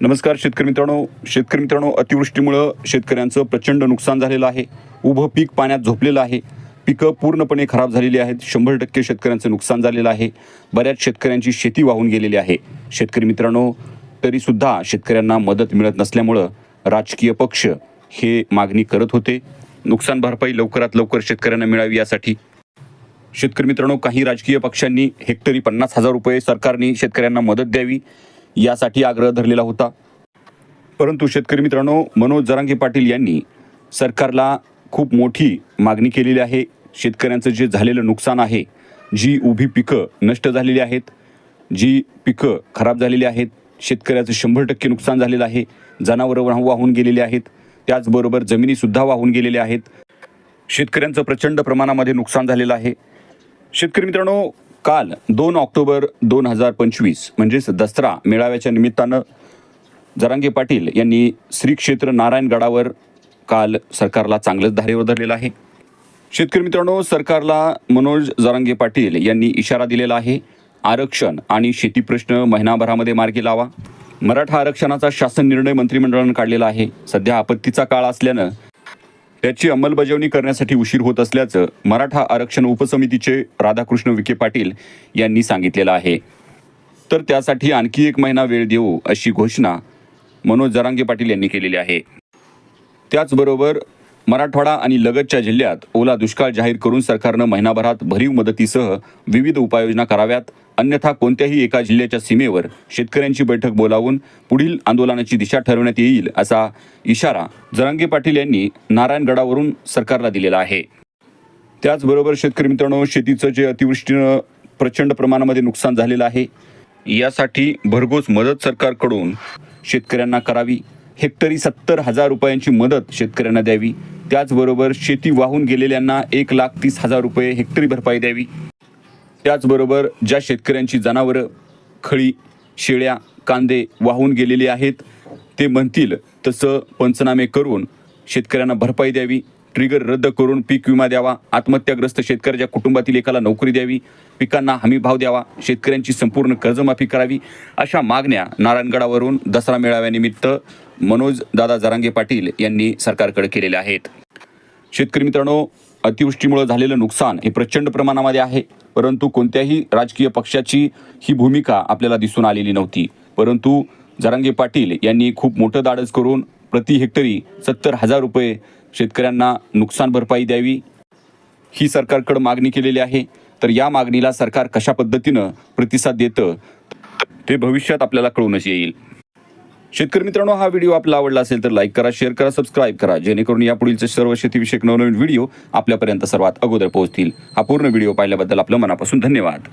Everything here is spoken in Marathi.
नमस्कार शेतकरी मित्रांनो. शेतकरी मित्रांनो अतिवृष्टीमुळं शेतकऱ्यांचं प्रचंड नुकसान झालेलं आहे. उभं पीक पाण्यात झोपलेलं आहे. पिकं पूर्णपणे खराब झालेली आहेत. शंभर टक्के शेतकऱ्यांचं नुकसान झालेलं आहे. बऱ्याच शेतकऱ्यांची शेती वाहून गेलेली आहे. शेतकरी मित्रांनो तरीसुद्धा शेतकऱ्यांना मदत मिळत नसल्यामुळं राजकीय पक्ष हे मागणी करत होते. नुकसान भरपाई लवकरात लवकर शेतकऱ्यांना मिळावी यासाठी. शेतकरी मित्रांनो काही राजकीय पक्षांनी हेक्टरी पन्नास हजार रुपये सरकारने शेतकऱ्यांना मदत द्यावी. यासाठी आग्रह धरलेला होता. परंतु शेतकरी मित्रांनो मनोज जरांगे पाटील यांनी सरकारला खूप मोठी मागणी केलेली आहे. शेतकऱ्यांचं जे झालेलं नुकसान आहे जी उभी पिकं नष्ट झालेली आहेत जी पिकं खराब झालेली आहेत शेतकऱ्याचं शंभर टक्के नुकसान झालेलं आहे जनावरं वाहून गेलेली आहेत त्याचबरोबर जमिनीसुद्धा वाहून गेलेल्या आहेत. शेतकऱ्यांचं प्रचंड प्रमाणामध्ये नुकसान झालेलं आहे. शेतकरी मित्रांनो काल दोन ऑक्टोबर दोन हजार पंचवीस म्हणजेच दसरा मेळाव्याच्या निमित्तानं जरांगे पाटील यांनी श्री क्षेत्र नारायणगडावर काल सरकारला चांगलंच धारेवर धरलेलं आहे. शेतकरी मित्रांनो सरकारला मनोज जरांगे पाटील यांनी इशारा दिलेला आहे. आरक्षण आणि शेती प्रश्न महिनाभरामध्ये मार्गी लावा. मराठा आरक्षणाचा शासन निर्णय मंत्रिमंडळानं काढलेला आहे. सध्या आपत्तीचा काळ असल्यानं त्याची अंमलबजावणी करण्यासाठी उशीर होत असल्याचं मराठा आरक्षण उपसमितीचे राधाकृष्ण विखे पाटील यांनी सांगितलेलं आहे. तर त्यासाठी आणखी एक महिना वेळ देऊ अशी घोषणा मनोज जरांगे पाटील यांनी केलेली आहे. त्याचबरोबर मराठवाडा आणि लगतच्या जिल्ह्यात ओला दुष्काळ जाहीर करून सरकारनं महिनाभरात भरीव मदतीसह विविध उपाययोजना कराव्यात. अन्यथा कोणत्याही एका जिल्ह्याच्या सीमेवर शेतकऱ्यांची बैठक बोलावून पुढील आंदोलनाची दिशा ठरवण्यात येईल असा इशारा जरांगे पाटील यांनी नारायणगडावरून सरकारला दिलेला आहे. त्याचबरोबर शेतकरी मित्रांनो शेतीचं जे अतिवृष्टीनं प्रचंड प्रमाणामध्ये नुकसान झालेलं आहे यासाठी भरघोस मदत सरकारकडून शेतकऱ्यांना करावी. हेक्टरी सत्तर हजार रुपयांची मदत शेतकऱ्यांना द्यावी. त्याचबरोबर शेती वाहून गेलेल्यांना एक लाख तीस हजार रुपये हेक्टरी भरपाई द्यावी. त्याचबरोबर ज्या शेतकऱ्यांची जनावरं खळी शेळ्या कांदे वाहून गेलेली आहेत ते म्हणतील तसं पंचनामे करून शेतकऱ्यांना भरपाई द्यावी. ट्रिगर रद्द करून पीक विमा द्यावा. आत्महत्याग्रस्त शेतकऱ्याच्या कुटुंबातील एकाला नोकरी द्यावी. पिकांना हमी भाव द्यावा. शेतकऱ्यांची संपूर्ण कर्जमाफी करावी. अशा मागण्या नारायणगडावरून दसरा मेळाव्यानिमित्त मनोज दादा जरांगे पाटील यांनी सरकारकडे केलेल्या आहेत. शेतकरी मित्रांनो अतिवृष्टीमुळे झालेलं नुकसान हे प्रचंड प्रमाणामध्ये आहे. परंतु कोणत्याही राजकीय पक्षाची ही भूमिका आपल्याला दिसून आलेली नव्हती. परंतु जरांगे पाटील यांनी खूप मोठं धाडस करून प्रति हेक्टरी सत्तर हजार रुपये शेतकऱ्यांना नुकसान भरपाई द्यावी ही सरकारकडं मागणी केलेली आहे. तर या मागणीला सरकार कशा पद्धतीनं प्रतिसाद देतं ते भविष्यात आपल्याला कळूनच येईल. शेतकरी मित्रांनो हा व्हिडिओ आपला आवडला असेल तर लाईक करा शेअर करा सबस्क्राईब करा. जेणेकरून यापुढीलचे सर्व शेतीविषयक नवनवीन व्हिडिओ आपल्यापर्यंत सर्वात अगोदर पोहोचतील. हा पूर्ण व्हिडिओ पाहिल्याबद्दल आपलं मनापासून धन्यवाद.